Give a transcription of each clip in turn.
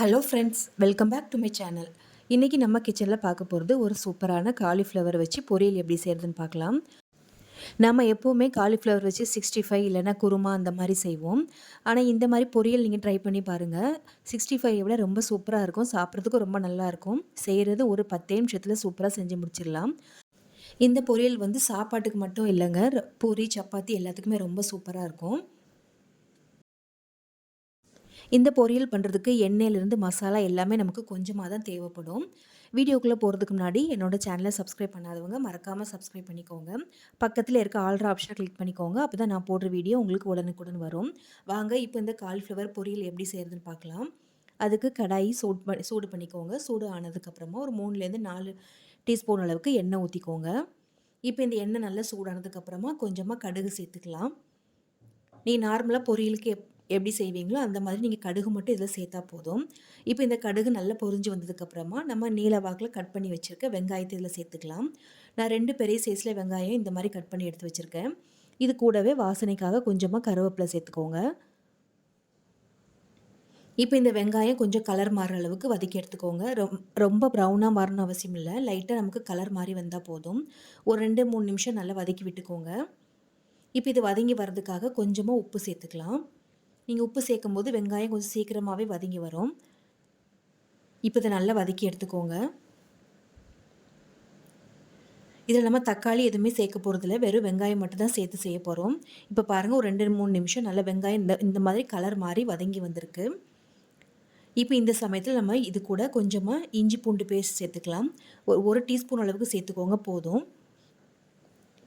Hello friends welcome back to my channel இன்றைக்கி நம்ம கிச்சனில் பார்க்க போகிறது ஒரு சூப்பரான காலிஃப்ளவர் வச்சு பொரியல் எப்படி செய்கிறதுன்னு பார்க்கலாம். நம்ம எப்போவுமே காலிஃப்ளவர் வச்சு சிக்ஸ்டி ஃபைவ் இல்லைனா குருமா அந்த மாதிரி செய்வோம். ஆனால் இந்த மாதிரி பொரியல் நீங்கள் ட்ரை பண்ணி பாருங்கள் சிக்ஸ்டி ஃபைவ் விட ரொம்ப சூப்பராக இருக்கும். சாப்பிட்றதுக்கும் ரொம்ப நல்லாயிருக்கும் செய்கிறது ஒரு பத்தே நிமிஷத்தில் சூப்பராக செஞ்சு முடிச்சிடலாம். இந்த பொரியல் வந்து சாப்பாட்டுக்கு மட்டும் இல்லைங்க. பூரி சப்பாத்தி எல்லாத்துக்குமே ரொம்ப சூப்பராக இருக்கும். இந்த பொரியல் பண்ணுறதுக்கு எண்ணெயிலேருந்து மசாலா எல்லாமே நமக்கு கொஞ்சமாக தான் தேவைப்படும். வீடியோக்குள்ளே போகிறதுக்கு முன்னாடி என்னோடய சேனலை சப்ஸ்கிரைப் பண்ணாதவங்க மறக்காமல் சப்ஸ்கிரைப் பண்ணிக்கோங்க. பக்கத்தில் இருக்க ஆல்ரா ஆப்ஷனை கிளிக் பண்ணிக்கோங்க. அப்போ தான் நான் போடுற வீடியோ உங்களுக்கு உடனுக்குடன் வரும். வாங்க இப்போ இந்த காலிஃப்ளவர் பொரியல் எப்படி செய்கிறதுன்னு பார்க்கலாம். அதுக்கு கடாயி சூட் பண்ணி சூடு பண்ணிக்கோங்க. சூடு ஆனதுக்கப்புறமா ஒரு மூணுலேருந்து நாலு டீஸ்பூன் அளவுக்கு எண்ணெய் ஊற்றிக்கோங்க இப்போ இந்த எண்ணெய் நல்லா சூடானதுக்கப்புறமா கொஞ்சமாக கடுகு சேர்த்துக்கலாம். நீ நார்மலாக பொரியலுக்கு எப் எப்படி செய்வீங்களோ அந்த மாதிரி நீங்கள் கடுகு மட்டும் இதில் சேர்த்தா போதும். இப்போ இந்த கடுகு நல்லா பொரிஞ்சு வந்ததுக்கப்புறமா நம்ம நீல வாக்கில் கட் பண்ணி வச்சுருக்க வெங்காயத்தை இதில் சேர்த்துக்கலாம். நான் ரெண்டு பெரிய சைஸில் வெங்காயம் இந்த மாதிரி கட் பண்ணி எடுத்து வச்சுருக்கேன். இது கூடவே வாசனைக்காக கொஞ்சமாக கருவேப்பிலை சேர்த்துக்கோங்க. இப்போ இந்த வெங்காயம் கொஞ்சம் கலர் மாறுற அளவுக்கு வதக்கி எடுத்துக்கோங்க. ரொம்ப ப்ரௌனாக மாறணும் அவசியம் இல்லை. லைட்டாக நமக்கு கலர் மாறி வந்தால் போதும். ஒரு ரெண்டு மூணு நிமிஷம் நல்லா வதக்கி விட்டுக்கோங்க. இப்போ இது வதங்கி வர்றதுக்காக கொஞ்சமாக உப்பு சேர்த்துக்கலாம். நீங்கள் உப்பு சேர்க்கும் போது வெங்காயம் கொஞ்சம் சீக்கிரமாகவே வதங்கி வரும். இப்போ இதை நல்லா வதக்கி எடுத்துக்கோங்க. இதில் நம்ம தக்காளி எதுவுமே சேர்க்க போகிறதில்ல வெறும் வெங்காயம் மட்டும் தான் சேர்த்து செய்ய போகிறோம் இப்போ பாருங்கள் ஒரு ரெண்டு மூணு நிமிஷம் நல்ல வெங்காயம் இந்த இந்த மாதிரி கலர் மாதிரி வதங்கி வந்திருக்கு. இப்போ இந்த சமயத்தில் நம்ம இது கூட கொஞ்சமாக இஞ்சி பூண்டு பேஸ்ட் சேர்த்துக்கலாம். ஒரு ஒரு டீஸ்பூன் அளவுக்கு சேர்த்துக்கோங்க போதும்.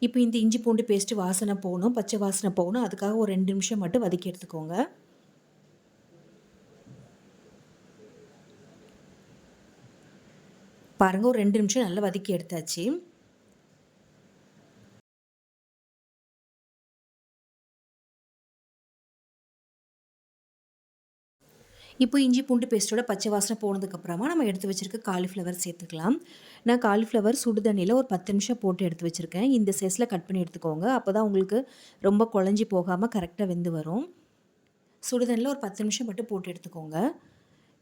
இப்போ இந்த இஞ்சி பூண்டு பேஸ்ட்டு வாசனை போகணும் பச்சை வாசனை போகணும். அதுக்காக ஒரு ரெண்டு நிமிஷம் மட்டும் வதக்கி எடுத்துக்கோங்க. பாருங்கள் ஒரு ரெண்டு நிமிஷம் நல்லா வதக்கி எடுத்தாச்சு. இப்போ இஞ்சி பூண்டு பேஸ்ட்டோட பச்சை வாசனை போனதுக்கப்புறமா நம்ம எடுத்து வச்சுருக்க காலிஃப்ளவர் சேர்த்துக்கலாம். நான் காலிஃப்ளவர் சுடு தண்ணியில் ஒரு பத்து நிமிஷம் போட்டு எடுத்து வச்சுருக்கேன். இந்த சைஸில் கட் பண்ணி எடுத்துக்கோங்க. அப்போ தான் உங்களுக்கு ரொம்ப குழஞ்சி போகாமல் கரெக்டாக வெந்து வரும். சுடுதண்ணில் ஒரு பத்து நிமிஷம் மட்டும் போட்டு எடுத்துக்கோங்க.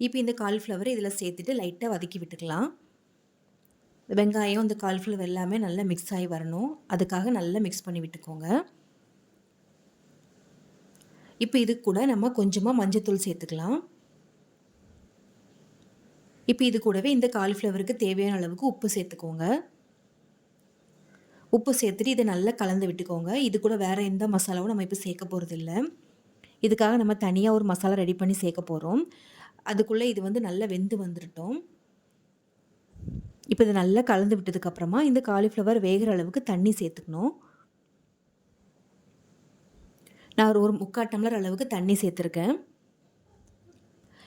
இப்போ இந்த காலிஃப்ளவர் இதில் சேர்த்துட்டு லைட்டாக வதக்கி விட்டுக்கலாம். வெங்காயம் இந்த காலிஃப்ளவர் எல்லாமே நல்லா மிக்ஸ் ஆகி வரணும். அதுக்காக நல்லா மிக்ஸ் பண்ணி விட்டுக்கோங்க. இப்போ இது கூட நம்ம கொஞ்சமாக மஞ்சத்தூள் சேர்த்துக்கலாம். இப்போ இது கூடவே இந்த காலிஃப்ளவருக்கு தேவையான அளவுக்கு உப்பு சேர்த்துக்கோங்க. உப்பு சேர்த்துட்டு இதை நல்லா கலந்து விட்டுக்கோங்க. இது கூட வேறு எந்த மசாலாவும் நம்ம இப்போ சேர்க்க போகிறது இல்லை இதுக்காக நம்ம தனியாக ஒரு மசாலா ரெடி பண்ணி சேர்க்க போகிறோம் அதுக்குள்ளே இது வந்து நல்லா வெந்து வந்துட்டோம் இப்போ இதை நல்லா கலந்து விட்டதுக்கப்புறமா இந்த காலிஃப்ளவர் வேகிற அளவுக்கு தண்ணி சேர்த்துக்கணும். நான் ஒரு முக்கால் டம்ளர் அளவுக்கு தண்ணி சேர்த்துருக்கேன்.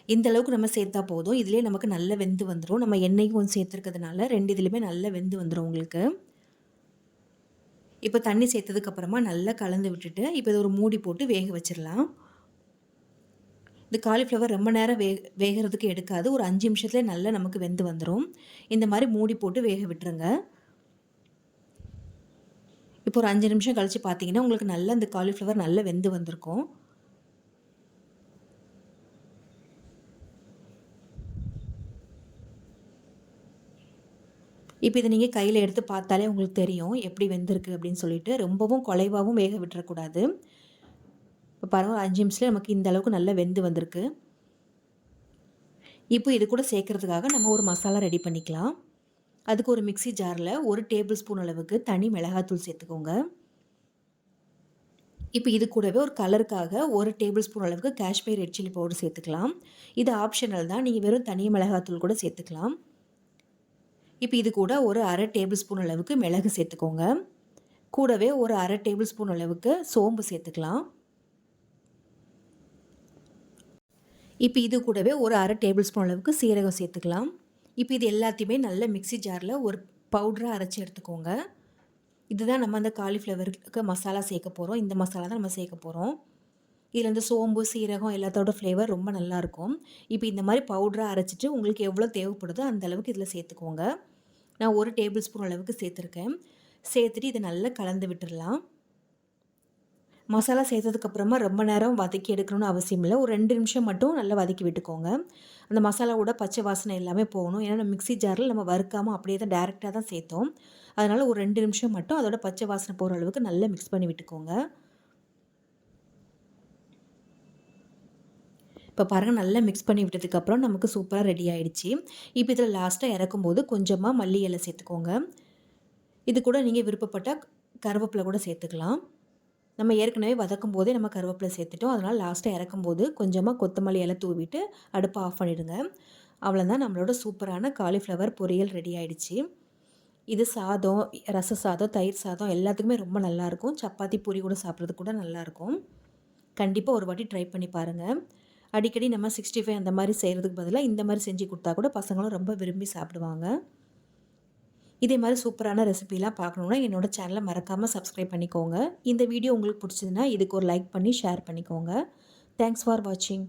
இந்த அளவுக்கு நம்ம சேர்த்தா போதும். இதுலேயே நமக்கு நல்ல வெந்து வந்துடும் நம்ம எண்ணெயும் கொஞ்சம் சேர்த்துருக்கிறதுனால ரெண்டு இதுலேயுமே நல்ல வெந்து வந்துடும் உங்களுக்கு. இப்போ தண்ணி சேர்த்ததுக்கப்புறமா நல்லா கலந்து விட்டுட்டு இப்போ இதை ஒரு மூடி போட்டு வேக வச்சிடலாம். இந்த காலிஃப்ளவர் ரொம்ப நேரம் வே வேகிறதுக்கு எடுக்காது. ஒரு அஞ்சு நிமிஷத்துலேயே நல்லா நமக்கு வெந்து வந்துடும் இந்த மாதிரி மூடி போட்டு வேக விட்டுருங்க. இப்போ ஒரு அஞ்சு நிமிஷம் கழித்து பார்த்தீங்கன்னா உங்களுக்கு நல்லா இந்த காலிஃப்ளவர் நல்லா வெந்து வந்திருக்கும். இப்போ இதை நீங்கள் கையில் எடுத்து பார்த்தாலே உங்களுக்கு தெரியும். எப்படி வெந்திருக்கு அப்படின்னு சொல்லிட்டு ரொம்பவும் குலைவாகவும் வேக விட்டுறக்கூடாது. இப்போ பரவாயில்ல அஞ்சு நிமிஷத்தில் நமக்கு இந்த அளவுக்கு நல்லா வெந்து வந்திருக்கு. இப்போ இது கூட சேர்க்குறதுக்காக நம்ம ஒரு மசாலா ரெடி பண்ணிக்கலாம். அதுக்கு ஒரு மிக்சி ஜாரில் ஒரு டேபிள் ஸ்பூன் அளவுக்கு தனி மிளகாத்தூள் சேர்த்துக்கோங்க. இப்போ இது கூடவே ஒரு கலருக்காக ஒரு டேபிள் ஸ்பூன் அளவுக்கு காஷ்மீர் ரெட் சில்லி பவுடர் சேர்த்துக்கலாம். இது ஆப்ஷனல் தான். நீங்கள் வெறும் தனி மிளகாத்தூள் கூட சேர்த்துக்கலாம். இப்போ இது கூட ஒரு அரை டேபிள் ஸ்பூன் அளவுக்கு மிளகு சேர்த்துக்கோங்க. கூடவே ஒரு அரை டேபிள் ஸ்பூன் அளவுக்கு சோம்பு சேர்த்துக்கலாம். இப்போ இது கூடவே ஒரு அரை டேபிள் ஸ்பூன் அளவுக்கு சீரகம் சேர்த்துக்கலாம். இப்போ இது எல்லாத்தையுமே நல்ல மிக்சி ஜாரில் ஒரு பவுடராக அரைச்சி எடுத்துக்கோங்க. இதுதான் நம்ம அந்த காலிஃப்ளவருக்கு மசாலா சேர்க்க போகிறோம் இந்த மசாலா தான் நம்ம சேர்க்க போகிறோம் இதில் இந்த சோம்பு சீரகம் எல்லாத்தோட ஃப்ளேவர் ரொம்ப நல்லாயிருக்கும் இப்போ இந்த மாதிரி பவுடராக அரைச்சிட்டு உங்களுக்கு எவ்வளோ தேவைப்படுதோ அந்த அளவுக்கு இதில் சேர்த்துக்கோங்க. நான் ஒரு டேபிள் ஸ்பூன் அளவுக்கு சேர்த்துருக்கேன். சேர்த்துட்டு இதை நல்லா கலந்து விட்டுடலாம் மசாலா சேர்த்ததுக்கப்புறமா ரொம்ப நேரம் வதக்கி எடுக்கணும்னு அவசியம் இல்லை. ஒரு ரெண்டு நிமிஷம் மட்டும் நல்லா வதக்கி விட்டுக்கோங்க. அந்த மசாலாவோட பச்சை வாசனை எல்லாமே போகணும். ஏன்னா நம்ம மிக்ஸி ஜாரில் நம்ம வறுக்காமல் அப்படியே தான் டேரெக்டாக தான் சேர்த்தோம். அதனால் ஒரு ரெண்டு நிமிஷம் மட்டும் அதோட பச்சை வாசனை போகிற அளவுக்கு நல்லா மிக்ஸ் பண்ணி விட்டுக்கோங்க. இப்போ பாருங்கள் நல்லா மிக்ஸ் பண்ணி விட்டதுக்கப்புறம் நமக்கு சூப்பராக ரெடி ஆகிடுச்சி இப்போ இதில் லாஸ்ட்டாக இறக்கும்போது கொஞ்சமாக மல்லி இலை சேர்த்துக்கோங்க. இது கூட நீங்கள் விருப்பப்பட்டால் கருவேப்பிலை கூட சேர்த்துக்கலாம். நம்ம ஏற்கனவே வதக்கும் போதே நம்ம கருவேப்பிலை சேர்த்துட்டோம். அதனால் லாஸ்ட்டாக இறக்கும்போது கொஞ்சமாக கொத்தமல்லி இலை தூவிட்டு அடுப்பை ஆஃப் பண்ணிவிடுங்க அவ்வளோதான் நம்மளோட சூப்பரான காலிஃப்ளவர் பொரியல் ரெடி ஆகிடுச்சி இது சாதம் ரச சாதம் தயிர் சாதம் எல்லாத்துக்குமே ரொம்ப நல்லாயிருக்கும் சப்பாத்தி பூரி கூட சாப்பிட்றது கூட நல்லாயிருக்கும் கண்டிப்பாக ஒரு வாட்டி ட்ரை பண்ணி பாருங்கள் அடிக்கடி நம்ம சிக்ஸ்டி ஃபைவ் அந்த மாதிரி செய்கிறதுக்கு பதிலாக இந்த மாதிரி செஞ்சு கொடுத்தா கூட பசங்களும் ரொம்ப விரும்பி சாப்பிடுவாங்க. இதே மாதிரி சூப்பரான ரெசிபிலாம் பார்க்கணுன்னா என்னோடய சேனலை மறக்காமல் சப்ஸ்கிரைப் பண்ணிக்கோங்க. இந்த வீடியோ உங்களுக்கு பிடிச்சதுன்னா இதுக்கு ஒரு லைக் பண்ணி ஷேர் பண்ணிக்கோங்க. தேங்க்ஸ் ஃபார் வாட்சிங்